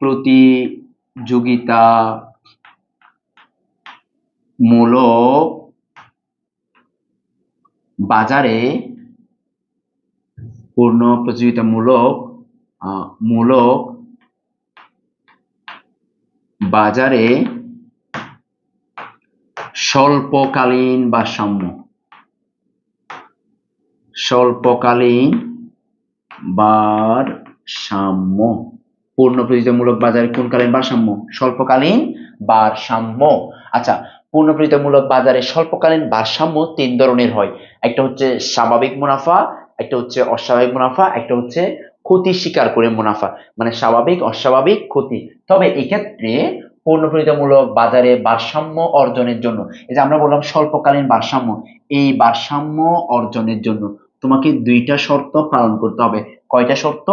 প্রতিযোগিতা মূলক বাজারে পূর্ণ প্রতিযোগিতামূলক মূলক বাজারে স্বল্পকালীন ভারসাম্য স্বল্পকালীন ভারসাম্য। পূর্ণ প্রতিযোগিতামূলক বাজারে কোনকালীন ভারসাম্য? স্বল্পকালীন ভারসাম্য। আচ্ছা পূর্ণ প্রতিযোগিতামূলক বাজারে স্বল্পকালীন ভারসাম্য তিন ধরনের হয়। একটা হচ্ছে স্বাভাবিক মুনাফা, একটা হচ্ছে অস্বাভাবিক মুনাফা, একটা হচ্ছে ক্ষতি স্বীকার করে মুনাফা। মানে স্বাভাবিক, অস্বাভাবিক, ক্ষতি। তবে এক্ষেত্রে পূর্ণ প্রতিযোগিতামূলক বাজারে ভারসাম্য অর্জনের জন্য, এই যে আমরা বললাম স্বল্পকালীন ভারসাম্য, এই ভারসাম্য অর্জনের জন্য তোমাকে দুইটা শর্ত পালন করতে হবে। কয়টা শর্ত?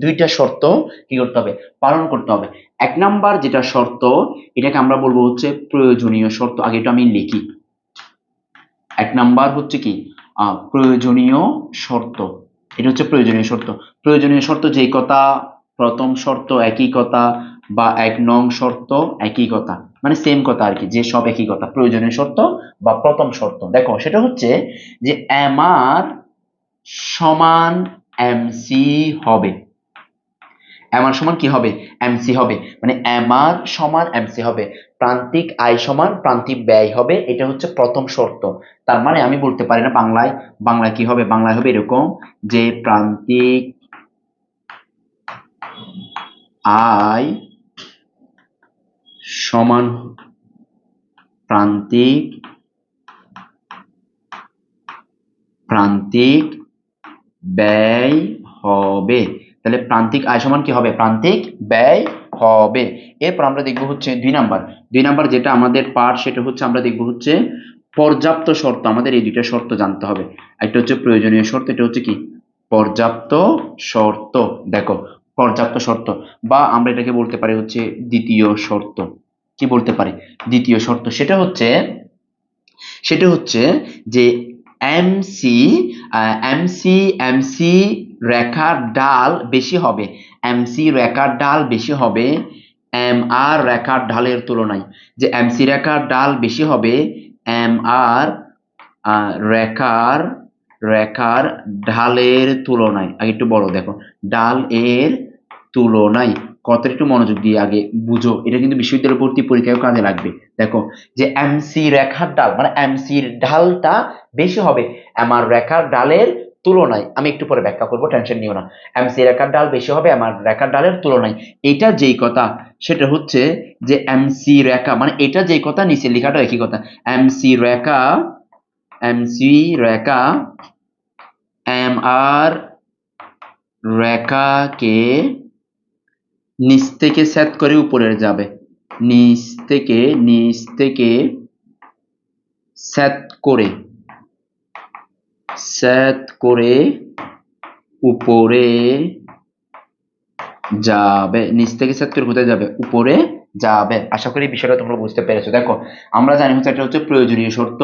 দুইটা শর্ত কি করতে হবে? পালন করতে হবে। এক নাম্বার যেটা শর্ত, এটাকে আমরা বলব হচ্ছে প্রয়োজনীয় শর্ত। আগে এটা আমি লিখি। এক নাম্বার হচ্ছে কি? প্রয়োজনীয় শর্ত। এটা হচ্ছে প্রয়োজনীয় শর্ত। প্রয়োজনীয় শর্ত যেই কথা, প্রথম শর্ত একই কথা বা এক নং শর্ত একই কথা। মানে সেম কথা আর কি, যে সব একই কথা। প্রয়োজনীয় শর্ত বা প্রথম শর্ত। দেখো, সেটা হচ্ছে যে এমআর সমান এমসি হবে। এমআর সমান কি হবে? এমসি হবে। মানে এমআর সমান এমসি হবে। প্রান্তিক আয় সমান প্রান্তিক ব্যয় হবে। এটা হচ্ছে প্রথম শর্ত। তার মানে আমি বলতে পারি না বাংলায় বাংলায় কি হবে? বাংলায় হবে এরকম যে প্রান্তিক আয় সমান প্রান্তিক প্রান্তিক ব্যয় হবে। তাহলে প্রান্তিক আয় সমান কি হবে? প্রান্তিক ব্যয় হবে। এরপর আমরা দেখব হচ্ছে দুই নাম্বার। দুই নাম্বার যেটা আমাদের পার্ট সেটা হচ্ছে আমরা দেখব হচ্ছে পর্যাপ্ত শর্ত। আমাদের এই দুইটা শর্ত জানতে হবে। একটা হচ্ছে প্রয়োজনীয় শর্ত, এটা হচ্ছে কি? পর্যাপ্ত শর্ত। দেখো, পর্যাপ্ত শর্ত বা আমরা এটাকে বলতে পারি হচ্ছে দ্বিতীয় শর্ত। কি বলতে পারি? দ্বিতীয় শর্ত। সেটা হচ্ছে সেটা হচ্ছে যে এমসি এমসি এমসি রেখার ডাল বেশি হবে। এমসি রেখার ডাল বেশি হবে এম আর রেখার ঢালের তুলনায়। যে এমসি রেখার ডাল বেশি হবে এম আর রেখার রেখার ঢালের তুলনায়। আগে একটু বড় দেখো। ডাল এর তুলনায়। কথাটা একটু মনোযোগ দিয়ে আগে বুঝো। এটা কিন্তু বিশ্ববিদ্যালয় ভর্তি পরীক্ষায় কাজে লাগবে। দেখো, যে এমসি রেখার ডাল মানে এমসির ঢালটা বেশি হবে আমার রেখার ডালের তুলনায়, আমি একটু পরে ব্যাখ্যা করব টেনশন নিও না। এমসি রেখার ডাল বেশি হবে আমার রেখার ডালের তুলনায়। এটা যেই কথা, সেটা হচ্ছে যে এমসি রেখা মানে এটা যেই কথা নিচে লেখাটা একই কথা। এমসি রেখা এমসি রেখা এম আর রেখাকে নিচ থেকে সেট করে উপরে যাবে। নিচ থেকে নিচ থেকে সেট করে। সেট করে উপরে যাবে। নিচ থেকে সেট করে কোথায় যাবে? উপরে যাবে। আশা করি বিষয়টা তোমরা বুঝতে পেরেছ। দেখো, আমরা জানি হচ্ছে এটা হচ্ছে প্রয়োজনীয় শর্ত।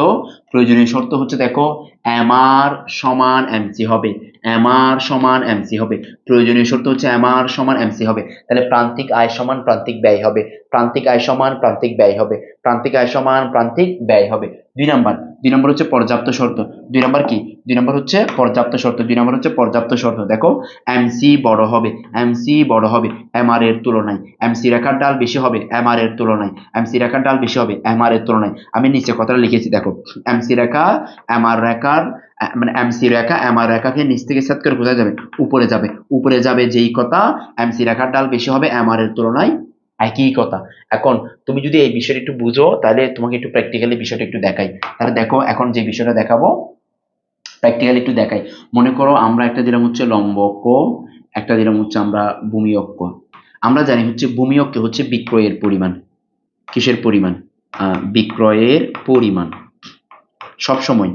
প্রয়োজনীয় শর্ত হচ্ছে, দেখো এম আর সমান এমসি হবে। এমআর সমান এমসি হবে। প্রয়োজনীয় শর্ত হচ্ছে এমআর সমান এমসি হবে। তাহলে প্রান্তিক আয় সমান প্রান্তিক ব্যয় হবে। প্রান্তিক আয় সমান প্রান্তিক ব্যয় হবে। প্রান্তিক আয় সমান প্রান্তিক ব্যয় হবে। দুই নাম্বার। দুই নম্বর হচ্ছে পর্যাপ্ত শর্ত। দুই নম্বর কি? দুই নম্বর হচ্ছে পর্যাপ্ত শর্ত। দুই নম্বর হচ্ছে পর্যাপ্ত শর্ত। দেখো এমসি বড় হবে। এমসি বড় হবে। এমআর এর তুলনায়। এমসি রেখার ডাল বেশি হবে। এমআর এর তুলনায়। এমসি রেখার ডাল বেশি হবে। এমআর এর তুলনায়। আমি নিচে কথাটা লিখেছি, দেখো। এমসি রেখা এমআর রেখার মানে এমসি রেখা এমআর রেখাকে নিচ থেকে সেট করে কোথায় যাবে? উপরে যাবে। উপরে যাবে যেই কথা এমসি রেখার ডাল বেশি হবে এমআর এর তুলনায় একই কথা। এখন তুমি যদি এই বিষয়টা একটু বুঝো, তাহলে তোমাকে একটু প্র্যাকটিক্যালি বিষয়টা একটু দেখাই। তাহলে দেখো, এখন যে বিষয়টা দেখাবো প্র্যাকটিক্যালি একটু দেখাই। মনে করো আমরা একটা দিলাম হচ্ছে লম্ব অক্ষ, একটা দিলাম হচ্ছে আমরা ভূমি অক্ষ। আমরা জানি হচ্ছে ভূমি অক্ষে হচ্ছে বিক্রয়ের পরিমাণ। কিসের পরিমাণ? বিক্রয়ের পরিমাণ। সব সময়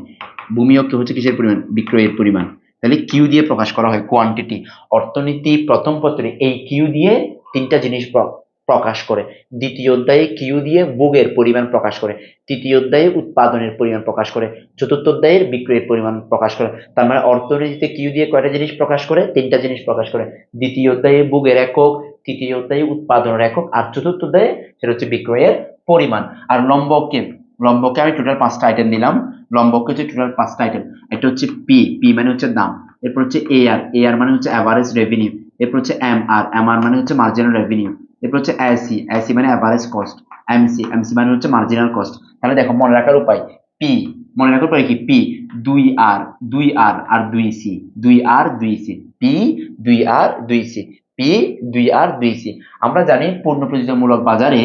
ভূমি অক্ষে হচ্ছে কিসের পরিমাণ? বিক্রয়ের পরিমাণ। তাহলে কিউ দিয়ে প্রকাশ করা হয় কোয়ান্টিটি অর্থনীতি প্রথম পত্রে এই কিউ দিয়ে তিনটা জিনিস প্র- প্রকাশ করে। দ্বিতীয় অধ্যায়ে কিউ দিয়ে ভোগের পরিমাণ প্রকাশ করে। তৃতীয় অধ্যায়ে উৎপাদনের পরিমাণ প্রকাশ করে। চতুর্থ অধ্যায়ের বিক্রয়ের পরিমাণ প্রকাশ করে। তার মানে অর্থনীতিতে কিউ দিয়ে কয়টা জিনিস প্রকাশ করে? তিনটা জিনিস প্রকাশ করে। দ্বিতীয় অধ্যায়ে ভোগের একক, তৃতীয় অধ্যায়ে উৎপাদনের একক, আর চতুর্থ অধ্যায়ে সেটা হচ্ছে বিক্রয়ের পরিমাণ। আর লম্বককে লম্বককে আমি টোটাল পাঁচটা আইটেম দিলাম লম্বককে হচ্ছে টোটাল পাঁচটা আইটেম একটা হচ্ছে পি পি মানে হচ্ছে দাম। এরপর হচ্ছে এ আর এ আর মানে হচ্ছে অ্যাভারেজ রেভিনিউ এরপর হচ্ছে এম আর এম আর মানে হচ্ছে মার্জিনাল রেভিনিউ এরপর হচ্ছে এসি এসি মানে অ্যাভারেজ কস্ট এমসি এমসি মানে হচ্ছে মার্জিনাল কস্ট তাহলে দেখো, মনে রাখার উপায়। পি মনে রাখার উপায় কি? পি দুই আর দুই আর আর দুই সি দুই আর দুই সি পি দুই আর দুই সি পি দুই আর দুই সি আমরা জানি পূর্ণ প্রযোজনমূলক বাজারে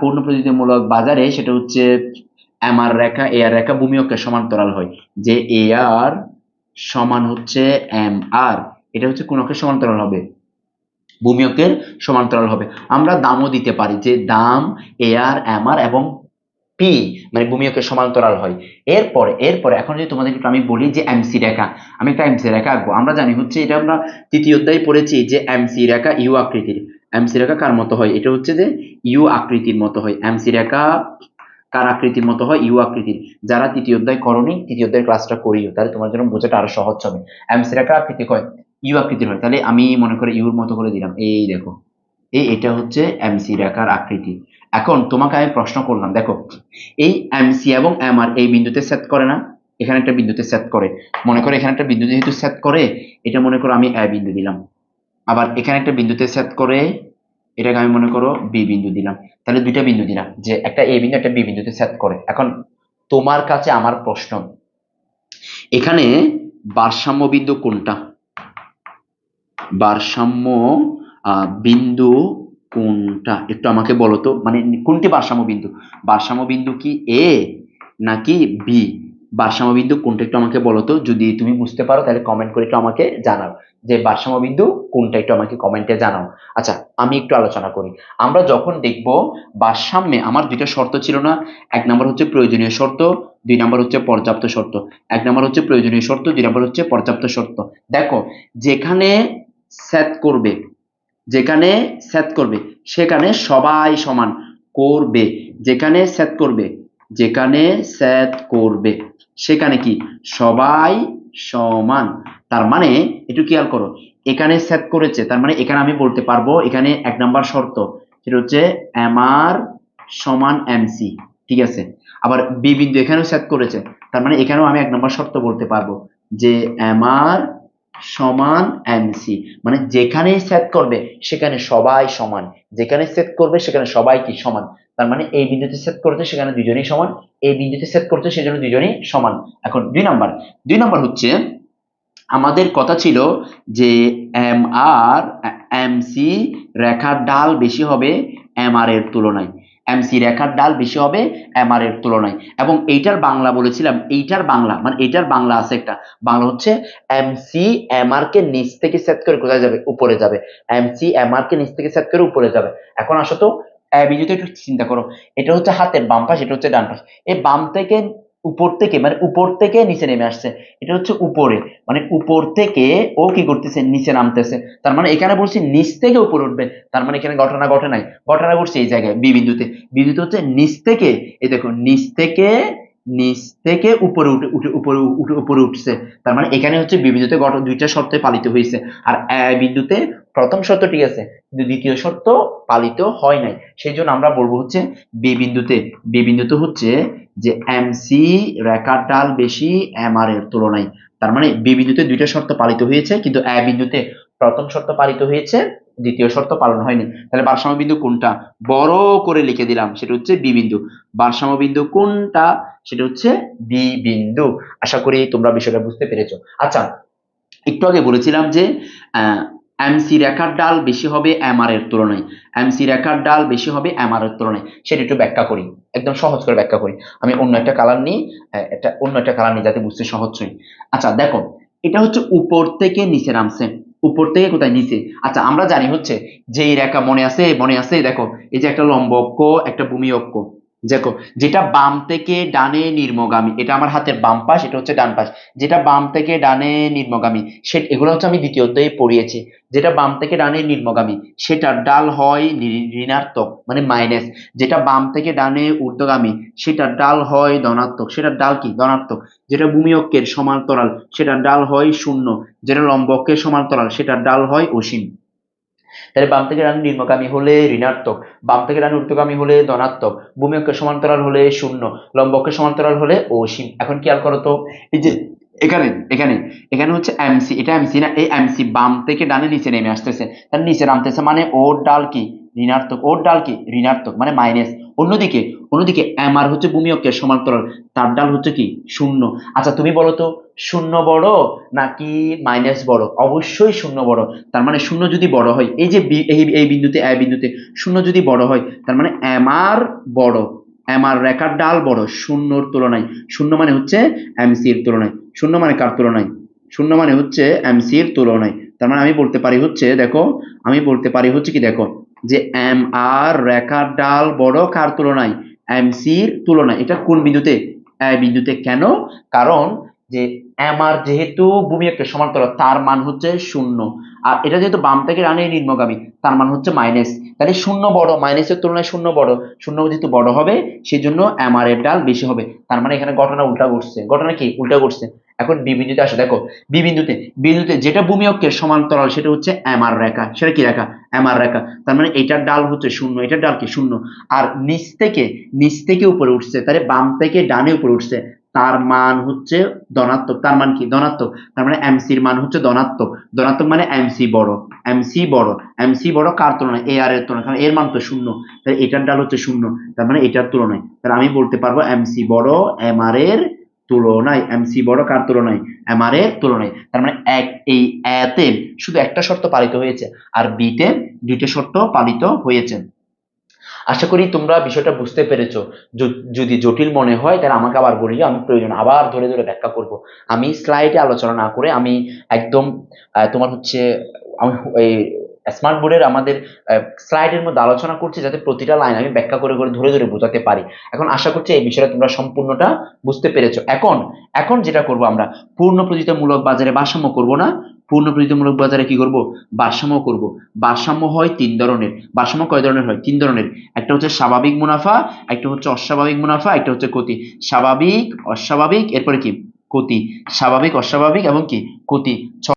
পূর্ণ প্রযোজনমূলক বাজারে সেটা হচ্ছে এম আর রেখা এ আর রেখা ভূমি অক্ষের সমান্তরাল হয়। যে এ আর সমান হচ্ছে এম আর এটা হচ্ছে কোন অক্ষের সমান্তরাল হবে? ভূমি অক্ষের সমান্তরাল হবে। আমরা দামও দিতে পারি যে দাম এ আর এম আর এবং পি মানে ভূমি অক্ষের সমান্তরাল হয়। এরপরে এরপরে, এখন যদি তোমাদের একটু আমি বলি যে এমসি রেখা, আমি একটা এমসি রেখা আঁকবো। আমরা জানি হচ্ছে এটা আমরা তৃতীয় অধ্যায়ে পড়েছি যে এমসি রেখা ইউ আকৃতির। এমসি রেখা কার মতো হয়? এটা হচ্ছে যে ইউ আকৃতির মতো হয়। এমসি রেখা কার আকৃতির মতো হয়? ইউ আকৃতির। যারা তৃতীয় অধ্যায় করনি, তৃতীয় অধ্যায়ের ক্লাসটা করিও, তাহলে তোমার জন্য বোঝাটা আরও সহজ হবে। এমসি রেখা আকৃতি হয় ইউ আকৃতির হয়। তাহলে আমি মনে করি ইউর মতো করে দিলাম। এই দেখো। এই, এটা হচ্ছে এমসি রেখার আকৃতি। এখন তোমাকে আমি প্রশ্ন করলাম, দেখো, এই এমসি এবং এমআর এই বিন্দুতে সেট করে না, এখানে একটা বিন্দুতে সেট করে। মনে করো এখানে একটা বিন্দু যেহেতু সেট করে, এটা মনে করো আমি এ বিন্দু দিলাম। আবার এখানে একটা বিন্দুতে সেট করে, এটাকে আমি মনে করো বি বিন্দু দিলাম। তাহলে দুইটা বিন্দু দিলাম, যে একটা এ বিন্দু, একটা বি বিন্দুতে সেট করে। এখন তোমার কাছে আমার প্রশ্ন, এখানে ভারসাম্য বিন্দু কোনটা? ভারসাম্য বিন্দু কোনটা? একটু আমাকে বলো তো মানে কোনটি ভারসাম্য বিন্দু? ভারসাম্য বিন্দু কি এ নাকি বি ভারসাম্য বিন্দু কোনটা একটু আমাকে বলো তো, যদি তুমি বুঝতে পারো তাহলে কমেন্ট করে একটু আমাকে জানাও। যে ভারসাম্য বিন্দু কোনটা একটু আমাকে কমেন্টে জানাও। আচ্ছা আমি একটু আলোচনা করি। আমরা যখন দেখব ভারসাম্যে আমার দুইটা শর্ত ছিল না, এক নম্বর হচ্ছে প্রয়োজনীয় শর্ত, দুই নম্বর হচ্ছে পর্যাপ্ত শর্ত। এক নম্বর হচ্ছে প্রয়োজনীয় শর্ত, দুই নম্বর হচ্ছে পর্যাপ্ত শর্ত। দেখো, যেখানে সেট করবে যেখানে সেট করবে, সেখানে সবাই সমান করবে। যেখানে সেট করবে, যেখানে সেট করবে। সেখানে কি? সবাই সমান। তার মানে একটু খেয়াল করো, এখানে সেট করেছে, তার মানে এখানে আমি বলতে পারব, এখানে এক নাম্বার শর্ত, সেটা হচ্ছে এম আর সমান এমসি ঠিক আছে? আবার বি বিন্দু এখানেও সেট করেছে, তার মানে এখানেও আমি এক নম্বর শর্ত বলতে পারব যে এমআর সমান এমসি মানে যেখানে সেট করবে, সেখানে সবাই সমান। যেখানে সেট করবে, সেখানে সবাই কি সমান? তার মানে এই বিন্দুতে সেট করতে সেখানে দুজনেই সমান। এই বিন্দুতে সেট করতে সেজন্য দুজনেই সমান। এখন দুই নাম্বার। দুই নাম্বার হচ্ছে, আমাদের কথা ছিল যে এম আর এম সি রেখার ডাল বেশি হবে এম আর এর তুলনায়। এম সি রেখার ডাল বেশি হবে এমআর এর তুলনায়। এবং এইটার বাংলা বলেছিলাম, এইটার বাংলা মানে এইটার বাংলা আছে একটা। বাংলা হচ্ছে এমসি এমআর এম আর কে নিচ থেকে সেট করে কোথায় যাবে? উপরে যাবে। এমসি এমআর কে নিচ থেকে সেট করে উপরে যাবে। এখন আসো তো বিজুতে একটু চিন্তা করো। এটা হচ্ছে হাতের বাম পাশ, এটা হচ্ছে ডান পাশ। এই বাম থেকে উপর থেকে মানে উপর থেকে নিচে নেমে আসছে। এটা হচ্ছে উপরে। মানে উপর থেকে ও কি করতেছে? নিচে নামতেছে। তার মানে এখানে বলছি নিচ থেকে উপরে উঠবে। তার মানে এখানে ঘটনা ঘটে নাই। ঘটনা ঘটছে এই জায়গায়, বি বিন্দুতে। বিন্দুতে হচ্ছে নিচ থেকে। এই দেখো নিচ থেকে নিচ থেকে উপরে উঠে উঠে, উপরে উঠে, উপরে উঠছে। তার মানে এখানে হচ্ছে বি ঘটনা দুইটা শর্তে পালিত হয়েছে আর বিন্দুতে প্রথম শর্ত ঠিক আছে, কিন্তু দ্বিতীয় শর্ত পালিত হয় নাই। সেই জন্য আমরা বলব হচ্ছে বি বিন্দুতে বি বিন্দুতে হচ্ছে যে এমসি রেখার ডাল বেশি এম আর এর তুলনায়। তার মানে বি বিন্দুতে দুইটা শর্ত পালিত হয়েছে, কিন্তু এ বিন্দুতে প্রথম শর্ত পালিত হয়েছে দ্বিতীয় শর্ত পালন হয়নি। তাহলে ভারসাম্য বিন্দু কোনটা? বড় করে লিখে দিলাম, সেটা হচ্ছে বি বিন্দু। ভারসাম্য বিন্দু কোনটা? সেটা হচ্ছে বি বিন্দু। আশা করি তোমরা বিষয়টা বুঝতে পেরেছ। আচ্ছা একটু আগে বলেছিলাম যে এমসি রেখার ডাল বেশি হবে এমআর এর তুলনায়। এমসি রেখার ডাল বেশি হবে এমআর এর তুলনায়। সেটা একটু ব্যাখ্যা করি। একদম সহজ করে ব্যাখ্যা করি। আমি অন্য একটা কালার নিই একটা অন্য একটা কালার নিই, যাতে বুঝতে সহজ হয়। আচ্ছা দেখো, এটা হচ্ছে উপর থেকে নিচে নামছে। উপর থেকে কোথায় নিচে? আচ্ছা আমরা জানি হচ্ছে যে এই রেখা মনে আছে মনে আছে, দেখো, এই যে একটা লম্ব অক্ষ একটা ভূমি অক্ষ। দেখো, যেটা বাম থেকে ডানে নির্মগামী, এটা আমার হাতের বাম পাশ, এটা হচ্ছে ডান পাশ। যেটা বাম থেকে ডানে নির্মগামী, সে এগুলো হচ্ছে আমি দ্বিতীয় অধ্যায়ে পড়িয়েছি। যেটা বাম থেকে ডানে নির্মগামী সেটার ডাল হয় ঋণাত্মক মানে মাইনাস যেটা বাম থেকে ডানে ঊর্ধ্বগামী সেটার ডাল হয় ধনাত্মক। সেটার ডাল কি? ধনাত্মক। যেটা ভূমি অক্ষের সমান্তরাল সেটার ডাল হয় শূন্য। যেটা লম্ব অক্ষের সমান্তরাল সেটার ডাল হয় অসীম। তাহলে বাম থেকে ডানে নিম্নগামী হলে ঋণাত্মক, বাম থেকে ডানে ঊর্ধ্বগামী হলে ধনাত্মক ভূমি অক্ষের সমান্তরাল হলে শূন্য লম্ব অক্ষের সমান্তরাল হলে অসীম। এখন খেয়াল করো তো? এই যে এখানে এখানে এখানে হচ্ছে এমসি এটা এমসি না, এই এমসি বাম থেকে ডানে নিচে নেমে আসতেছে। তার নিচে নামতেছে মানে ওর ডাল কি? ঋণাত্মক। ওর ডাল কি? ঋণাত্মক মানে মাইনাস অন্যদিকে অন্যদিকে এম আর হচ্ছে ভূমি অক্ষের সমান্তরাল, তার ডাল হচ্ছে কি? শূন্য। আচ্ছা তুমি বলো তো শূন্য বড় নাকি মাইনাস বড়? অবশ্যই শূন্য বড়। তার মানে শূন্য যদি বড় হয়, এই যে এই বিন্দুতে, এ বিন্দুতে শূন্য যদি বড় হয়, তার মানে এম আর বড় এম আর রেখার ডাল বড়, শূন্যর তুলনায়। শূন্য মানে হচ্ছে এমসি এর তুলনায়। শূন্য মানে কার তুলনায়? শূন্য মানে হচ্ছে এমসি এর তুলনায়। তার মানে আমি বলতে পারি হচ্ছে, দেখো, আমি বলতে পারি হচ্ছে কি, দেখো, যে এম আর রেখার ডাল বড় কার তুলনায়? এমসির তুলনায়। এটা কোন বিন্দুতে? এ বিন্দুতে। কেন? কারণ যে এম আর যেহেতু ভূমি একটা সমান্তরাল, তার মান হচ্ছে শূন্য। আর এটা যেহেতু বাম থেকে ডানে নিম্নগামী, তার মান হচ্ছে মাইনাস তাহলে শূন্য বড় মাইনাসের তুলনায় শূন্য বড়। শূন্য যেহেতু বড় হবে সেই জন্য এম আর এর ডাল বেশি হবে। তার মানে এখানে ঘটনা উল্টা ঘটছে। ঘটনা কি? উল্টা ঘটছে। এখন বি বিন্দুতে আসো। দেখো, বি বিন্দুতে বিন্দুতে যেটা ভূমি অক্ষের সমান্তরাল, সেটা হচ্ছে এম আর রেখা। সেটা কি রেখা? এম আর রেখা। তার মানে এটার ডাল হচ্ছে শূন্য। এটার ডাল কি? শূন্য। আর নিচ থেকে নিচ থেকে উপরে উঠছে। তাহলে বাম থেকে ডানে উপরে উঠছে। তার মান হচ্ছে ধনাত্মক। তার মান কি? ধনাত্মক। তার মানে এমসির মান হচ্ছে ধনাত্মক। ধনাত্মক মানে এমসি বড়। এমসি বড়। এমসি বড় কার তুলনায়? এ আর এর তুলনায়। কারণ এর মান তো শূন্য। তাহলে এটার ডাল হচ্ছে শূন্য। তার মানে এটার তুলনায়। তাহলে আমি বলতে পারব এমসি বড় এম আর এর তুলনায়। এমসি বড় কার তুলনায়? এম আর এর তুলনায়। তার মানে এক, এই এতে শুধু একটা শর্ত পালিত হয়েছে। আর বিতে দুইটা শর্ত পালিত হয়েছে। আশা করি তোমরা বিষয়টা বুঝতে পেরেছ। যদি জটিল মনে হয়, তাহলে আমাকে আবার বলিও আমি প্রয়োজন, আবার ধরে ধরে ব্যাখ্যা করব। আমি স্লাইডে আলোচনা না করে আমি একদম তোমার হচ্ছে, আমি এই স্মার্ট বোর্ডের আমাদের স্লাইডের মধ্যে আলোচনা করছি যাতে প্রতিটা লাইন আমি ব্যাখ্যা করে করে ধরে ধরে বোঝাতে পারি। এখন আশা করছি এই বিষয়টা তোমরা সম্পূর্ণটা বুঝতে পেরেছ। এখন এখন যেটা করব আমরা, পূর্ণ প্রতিযোগিতামূলক বাজারে ভারসাম্য করব না পূর্ণ প্রতিযোগিতামূলক বাজারে কি করব? ভারসাম্য করব। ভারসাম্য হয় তিন ধরনের। ভারসাম্য কয় ধরনের হয়? তিন ধরনের। একটা হচ্ছে স্বাভাবিক মুনাফা, একটা হচ্ছে অস্বাভাবিক মুনাফা, একটা হচ্ছে ক্ষতি। স্বাভাবিক, অস্বাভাবিক, এরপরে কি? ক্ষতি। স্বাভাবিক, অস্বাভাবিক এবং কি? ক্ষতি।